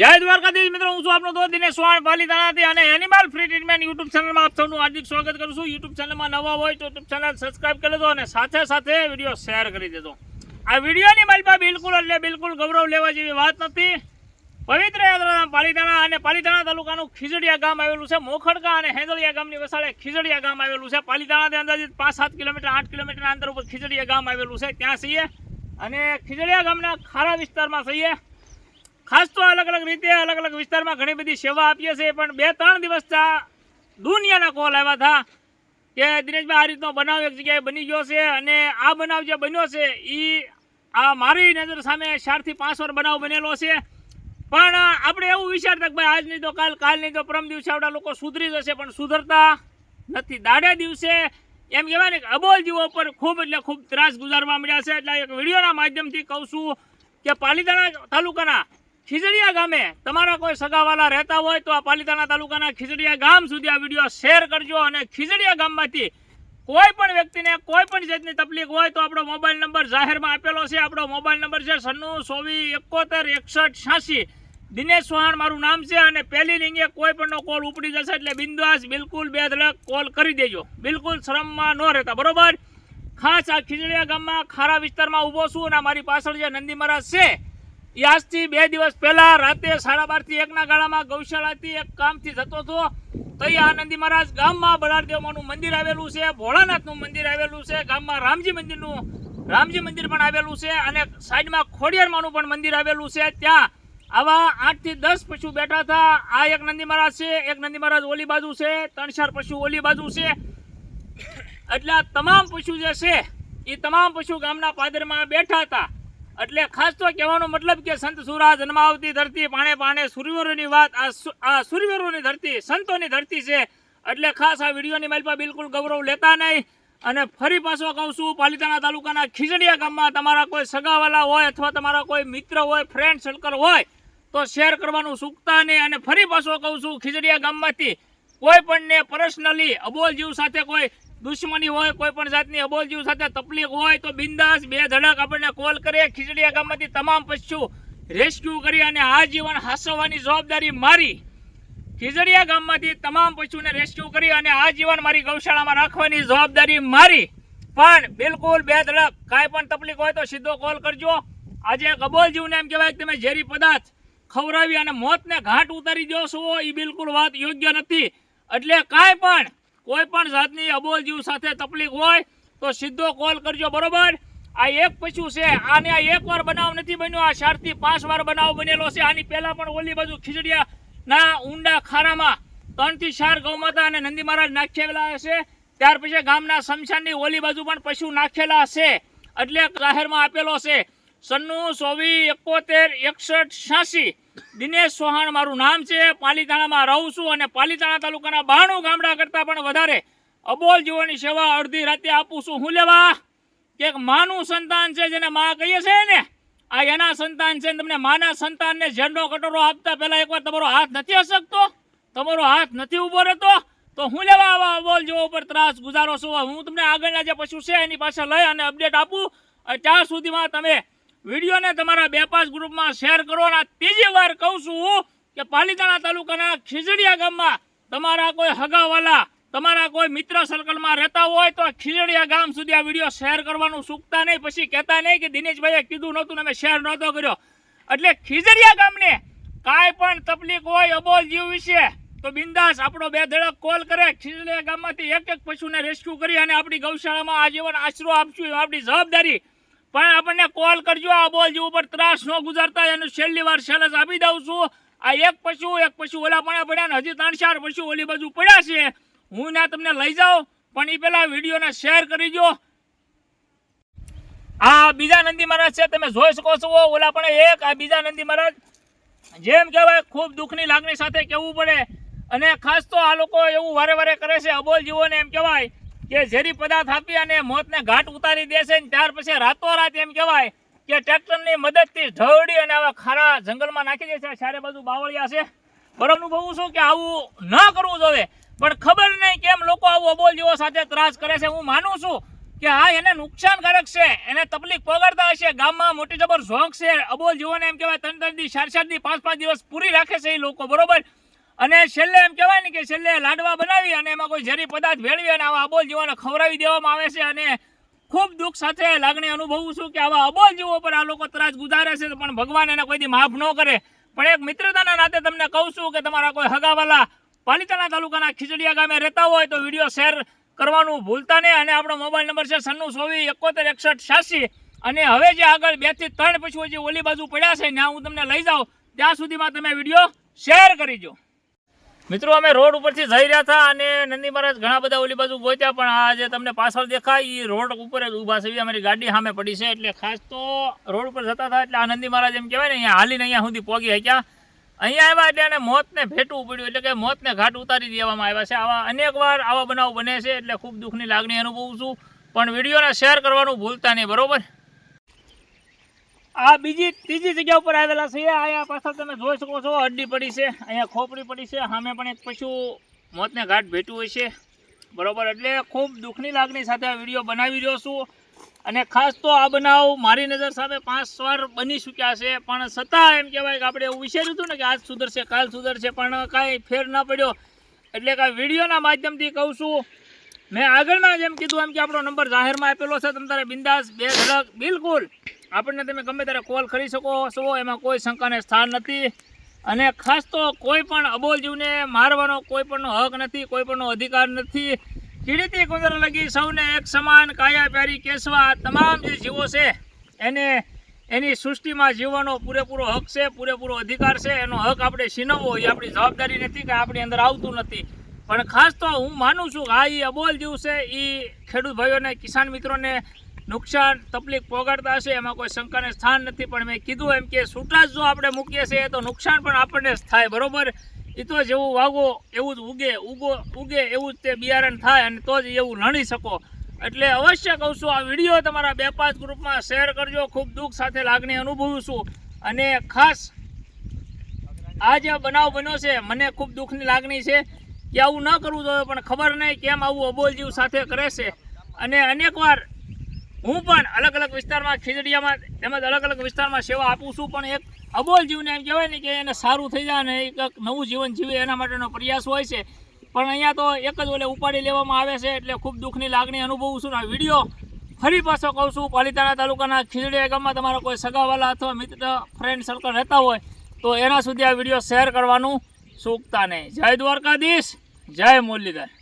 જય દ્વારકાધીશ મિત્રો, હું છું આપનો દોસ્ત દિનેશ સોહાણ પાલીતાણાથી અને એનિમલ ફ્રી ટ્રીટમેન્ટ યુટ્યુબ ચેનલમાં આપ સૌનું હાર્દિક સ્વાગત કરું છું. યુટ્યુબ ચેનલમાં નવા હોય તો યુટ્યુબ ચેનલ સબસ્ક્રાઇબ કરી લેજો અને સાથે સાથે વીડિયો શેર કરી દેજો. આ વિડીયોની માલપા બિલકુલ એટલે બિલકુલ ગૌરવ લેવા જેવી વાત નથી. પવિત્ર યાત્રાધામ પાલીતાણા અને પાલીતાણા તાલુકાનું ખીજડીયા ગામ આવેલું છે. મોખડકા અને હેંદળિયા ગામની વસાડે ખીજડીયા ગામ આવેલું છે. પાલીતાણાથી અંદાજિત પાંચ સાત કિલોમીટર, આઠ કિલોમીટરના અંતર ઉપર ખીજડીયા ગામ આવેલું છે. ત્યાં છીએ અને ખીજડીયા ગામના ખારા વિસ્તારમાં છીએ. ખાસ તો અલગ અલગ રીતે, અલગ અલગ વિસ્તારમાં ઘણી બધી સેવા આપીએ છીએ, પણ બે ત્રણ દિવસ દુનિયાના કોલ આવ્યા હતા કે દિનેશભાઈ, આ રીતનો બનાવ એક જગ્યાએ બની ગયો છે અને આ બનાવ જે બન્યો છે એ આ મારી નજર સામે ચારથી પાંચ વાર બનાવ બનેલો છે. પણ આપણે એવું વિચારતા કે ભાઈ આજ નહીં તો કાલ કાલ નહીં તો પરમ દિવસે આવડા લોકો સુધરી જશે, પણ સુધરતા નથી. દાડે દિવસે એમ કહેવાય ને અબોલ જીવો પર ખૂબ એટલે ખૂબ ત્રાસ ગુજારવા મળ્યા છે. એટલે એક વિડીયોના માધ્યમથી કહું છું કે પાલીતાણા તાલુકાના ખીજડીયા ગામે તમારા કોઈ સગાવાલા રહેતા હોય તો આ પાલિતાના તાલુકાના ખીજડીયા ગામ સુધી આ વીડિયો શેર કરજો અને ખીજડીયા ગામમાંથી કોઈ પણ વ્યક્તિને કોઈ પણ જાતની તકલીફ હોય તો આપણો મોબાઈલ નંબર જાહેરમાં આપેલો છે. આપણો મોબાઈલ નંબર છે સન્નું સોવી એકોતેર એકસઠ છ્યાસી. દિનેશ ચૌહાણ મારું નામ છે અને પહેલી લિંગે કોઈ પણનો કોલ ઉપડી જશે એટલે બિંદાસ બિલકુલ બે ધડક કોલ કરી દેજો. બિલકુલ શ્રમમાં ન રહેતા. બરોબર? ખાસ આ ખીજડીયા ગામમાં ખારા વિસ્તારમાં ઊભો છું અને મારી પાછળ જે નંદી મહારાજ છે આજથી બે દિવસ પહેલા રાતે સાડા બારથી એકના ગાળામાં ગૌશાળાથી એક કામથી જતો હતો. તો એ આનંદી મહારાજ ગામમાં બળાદેવમાનું મંદિર આવેલું છે, ભોળાનાથનું મંદિર આવેલું છે, ગામમાં રામજી મંદિરનું, રામજી મંદિર પણ આવેલું છે અને સાઈડમાં ખોડિયારમાંનું પણ મંદિર આવેલું છે. ત્યાં આવા આઠથી દસ પશુ બેઠા હતા. આ એક નંદી મહારાજ છે, એક નંદી મહારાજ ઓલી બાજુ છે, ત્રણ ચાર પશુ ઓલી બાજુ છે. એટલે તમામ પશુ જે છે એ તમામ પશુ ગામના પાદરમાં બેઠા હતા. એટલે ખાસ તો કહેવાનો મતલબ કે સંત સુરા જન્માવતી ધરતી પાણે પાણે સૂર્યવરોની વાત, આ સૂર્યવરોની ધરતી સંતોની ધરતી છે. એટલે ખાસ આ વિડીયોની માલપા બિલકુલ ગૌરવ લેતા નહીં. અને ફરી પાછો કહું છું, પાલિતાણા તાલુકાના ખીજડીયા ગામમાં તમારા કોઈ સગાવાલા હોય અથવા તમારા કોઈ મિત્ર હોય ફ્રેન્ડ સર્કલ હોય, તો શેર કરવાનું ચૂકતા નહીં. અને ફરી પાછો કહું છું, ખીજડીયા ગામમાંથી કોઈ પણને પર્સનલી અબોલ જીવ સાથે કોઈ દુશ્મની હોય, કોઈ પણ જાતની અબોલ જીવ સાથે તકલીફ હોય તો બિંદાસ બે ધડક આપણને કોલ કરે ખીચડીયા ગામમાંથી તમામ પશુ રેસ્ક્યુ કરી અને આજીવન હાસવવાની જવાબદારી મારી. ખીજડીયા ગામમાંથી તમામ પશુને રેસ્ક્યુ કરી અને આજીવન મારી ગૌશાળામાં રાખવાની જવાબદારી મારી. પણ બિલકુલ બે ધડક, કાંઈ પણ તકલીફ હોય તો સીધો કોલ કરજો. આજે એક અબોલ જીવને એમ કહેવાય કે તમે ઝેરી પદાર્થ ખવડાવી અને મોતને ઘાટ ઉતારી દો છો. એ બિલકુલ વાત યોગ્ય નથી. એટલે કાંઈ પણ કોઈ પણ જાતની અબોલ જીવ સાથે તકલીફ હોય તો સીધો કોલ કરજો, બરોબર? આ એક પશુ છે, આને આ એક વાર બનાવ નથી બન્યો, આ ચારથી પાંચ વાર બનાવ બનેલો છે. આની પહેલા પણ ઓલી બાજુ ખીચડિયા ના ઊંડા ખારામાં ત્રણથી ચાર ગૌમાતા અને નંદી મહારાજ નાખેલા હશે. ત્યાર પછી ગામના શમશાનની ઓલી બાજુ પણ પશુ નાખેલા છે એટલે જાહેરમાં આપેલો છે સન્નું ચોવીસ એકોતેર, એકસઠ, છ્યાસી. દિનેશ સોહાણ મારું નામ છે. પાલીતાણામાં રહું છું અને પાલીતાણા તાલુકાના બાણું ગામડા કરતાં પણ વધારે અબોલ જીવોની સેવા અડધી રાતે આપું છું. હું લેવા? કે એક માનું સંતાન છે જેને મા કહીએ છે ને, આ એના સંતાન છે તમને માના સંતાનને ઝેરનો કટોરો આપતા પહેલા એકવાર તમારો હાથ નથી અસકતો તમારો હાથ નથી ઊભો રહેતો? તો હું લેવા આવા અબોલ જીવો ઉપર ત્રાસ ગુજારો છું? હું તમને આગળના જે પશુ છે એની પાસે લઈ અને અપડેટ આપું. ત્યાં સુધીમાં તમે વિડીયોને તમારા બે પાંચ ગ્રુપમાં શેર કરો અને ત્રીજી વાર કહું છું કે પાલીતાણા તાલુકાના ખીજડીયા ગામમાં તમારા કોઈ હગાવાલા, તમારા કોઈ મિત્ર સર્કલમાં રહેતા હોય તો ખીજડીયા ગામ સુધી આ વીડિયો શેર કરવાનું ચૂકતા નહીં. પછી કહેતા નહીં કે દિનેશભાઈએ કીધું નહોતું ને શેર નહોતો કર્યો. એટલે ખીજડીયા ગામને કાંઈ પણ તકલીફ હોય અબોલ જીવ વિશે તો બિંદાસ આપણો બે ધડક કોલ કરે. ખીજડીયા ગામમાંથી એક એક પશુને રેસ્ક્યુ કરી અને આપણી ગૌશાળામાં આજીવન આશરો આપશું આપણી જવાબદારી પણ આપણને કોલ કરજો, આ બોલ જેવું ઉપર ત્રાસ ન ગુજારતા, એનું છેલ્લી વાર સેલસ આપી દઉં છું. આ એક પશુ એક પશુ ઓલા પણ પડ્યા ને હજી ત્રણ ચાર પશુ ઓલી બાજુ પડ્યા છે. હું ના તમને લઈ જાઉં, પણ એ પેલા વિડીયોને શેર કરી દો આ બીજા નંદી મહારાજ છે, તમે જોઈ શકો છો ઓલા પણ એક, આ બીજા નંદી મહારાજ. જેમ કહેવાય, ખૂબ દુઃખની લાગણી સાથે કહેવું પડે. અને ખાસ તો આ લોકો એવું વારે વારે કરે છે, અબોલ જીવોને એમ કહેવાય કે ઝેરી પદાર્થ આપી અને મોતને ઘાટ ઉતારી દેશે ને ત્યાર પછી રાતોરાત એમ કહેવાય કે ટ્રેક્ટરની મદદથી ઢવડી અને આવા ખારા જંગલમાં નાખી દે છે. ચારે બાજુ બાવળિયા છે. બરાબર અનુભવું છું કે આવું ન કરવું જોઈએ. પણ ખબર નહીં કેમ લોકો આવું અબોલ જીવો સાથે ત્રાસ કરે છે. હું માનું છું કે હા એને નુકસાનકારક છે. એને તકલીફ પગડતા હશે. ગામમાં મોટી જબર ઝોંક છે. અબોલ જીવોને એમ કહેવાય ત્રણ ત્રણ દિવસ ચાર ચાર દિવસ પાંચ પાંચ દિવસ પૂરી રાખે છે એ લોકો. બરોબર? અને છેલ્લે એમ કહેવાય ને કે છેલ્લે લાડવા બનાવી અને એમાં કોઈ ઝેરી પદાર્થ ભેળવી અને આવા અબોલ જીવોને ખવડાવી દેવામાં આવે છે અને ખૂબ દુઃખ સાથે લાગણી અનુભવું છું કે આવા અબોલ જીવો પર આ લોકો ત્રાસ ગુજારે છે, પણ ભગવાન એને કોઈ દી માફ ન કરે. પણ એક મિત્રતાના નાતે તમને કહું છું કે તમારા કોઈ હગાવાલા પાલિતાણા તાલુકાના ખીચડીયા ગામે રહેતા હોય તો વીડિયો શેર કરવાનું ભૂલતા નહીં અને આપણો મોબાઈલ નંબર છે સન્નું સોવી એકોતેર એકસઠ છ્યાસી. અને હવે જે આગળ બેથી ત્રણ પછી જે ઓલી બાજુ પડ્યા છે, ત્યાં હું તમને લઈ જાઉં. ત્યાં સુધીમાં તમે વીડિયો શેર કરીજો મિત્રો, અમે રોડ ઉપરથી જઈ રહ્યા હતા અને નંદી મહારાજ ઘણા બધા ઓલી બાજુ પહોંચ્યા પણ આ જે તમને પાછળ દેખાય એ રોડ ઉપર જ ઊભા છે. અમારી ગાડી સામે પડી છે. એટલે ખાસ તો રોડ ઉપર જતા હતા, એટલે આ નંદી મહારાજ એમ કહેવાય ને, અહીંયા હાલીને અહીંયા સુધી પહોંચી શક્યા. અહીંયા આવ્યા એટલે એને મોતને ભેટવું પડ્યું, એટલે કે મોતને ઘાટ ઉતારી દેવામાં આવ્યા છે. આવા અનેક વાર આવા બનાવ બને છે, એટલે ખૂબ દુઃખની લાગણી અનુભવું છું. પણ વિડીયોને શેર કરવાનું ભૂલતા નહીં, બરોબર? આ બીજી, ત્રીજી જગ્યા ઉપર આવેલા છે. અહીંયા પાછળ તમે જોઈ શકો છો, હડ્ડી પડી છે, અહીંયા ખોપડી પડી છે. સામે પણ એક પશુ મોતને ઘાટ ભેટું હોય છે. બરોબર, એટલે ખૂબ દુઃખની લાગણી સાથે આ વીડિયો બનાવી રહ્યો છું. અને ખાસ તો આ બનાવ મારી નજર સામે પાંચ વાર બની ચૂક્યા છે. પણ છતાં એમ કહેવાય કે આપણે એવું વિચાર્યું હતું ને કે આજ સુધરશે કાલ સુધરશે પણ કાંઈ ફેર ના પડ્યો. એટલે કે વિડીયોના માધ્યમથી કહું છું, મેં આગળમાં જેમ કીધું એમ કે આપણો નંબર જાહેરમાં આપેલો છે. તમે તારે બિંદાસ બે ધડક, બિલકુલ. આપણને તમે ગમે ત્યારે કોલ કરી શકો છો, એમાં કોઈ શંકાને સ્થાન નથી. અને ખાસ તો કોઈ પણ અબોલ જીવને મારવાનો કોઈ પણનો હક નથી, કોઈ પણનો અધિકાર નથી. કીડીથી કુંદર લગી સૌને એક સમાન કાયા પ્યારી કેસવા તમામ જે જીવો છે, એને એની સૃષ્ટિમાં જીવવાનો પૂરેપૂરો હક છે, પૂરેપૂરો અધિકાર છે. એનો હક આપણે છીનવવો એ આપણી જવાબદારી નથી કે આપણી અંદર આવતું નથી. પણ ખાસ તો હું માનું છું કે આ એ અબોલ જીવ છે એ ખેડૂત ભાઈઓને, કિસાન મિત્રોને નુકસાન તકલીફ પોગાડતા હશે, એમાં કોઈ શંકાને સ્થાન નથી. પણ મેં કીધું એમ કે છૂટા જ આપણે મૂકીએ છીએ, તો નુકસાન પણ આપણને થાય, બરાબર? એ તો જેવું વાવો એવું જ ઉગે, ઉગો, ઉગે એવું જ તે બિયારણ થાય અને તો જ એવું લણી શકો. એટલે અવશ્ય કહું છું, આ વીડિયો તમારા બે પાંચ ગ્રુપમાં શેર કરજો. ખૂબ દુઃખ સાથે લાગણી અનુભવું છું. અને ખાસ આ જે બનાવ બન્યો છે, મને ખૂબ દુઃખની લાગણી છે કે આવું ન કરવું જોઈએ, પણ ખબર નહીં કેમ આવું અબોલ જીવ સાથે કરે છે. અને અનેકવાર હું પણ અલગ અલગ વિસ્તારમાં, ખીજડીયામાં તેમજ અલગ અલગ વિસ્તારમાં સેવા આપું છું, પણ એક અબોલ જીવને એમ કહેવાય ને કે એને સારું થઈ જાય ને એક નવું જીવન જીવે એના માટેનો પ્રયાસ હોય છે. પણ અહીંયા તો એક જ ઓલે ઉપાડી લેવામાં આવે છે, એટલે ખૂબ દુઃખની લાગણી અનુભવું છું આ વીડિયો ફરી પાછો કહું છું, પાલિતાણા તાલુકાના ખીજડીયા ગામમાં તમારા કોઈ સગાવાલા અથવા મિત્ર ફ્રેન્ડ સર્કલ રહેતા હોય, તો એના સુધી આ વીડિયો શેર કરવાનું ચૂકતા નહીં. જય દ્વારકાધીશ, જય મુરલીધર.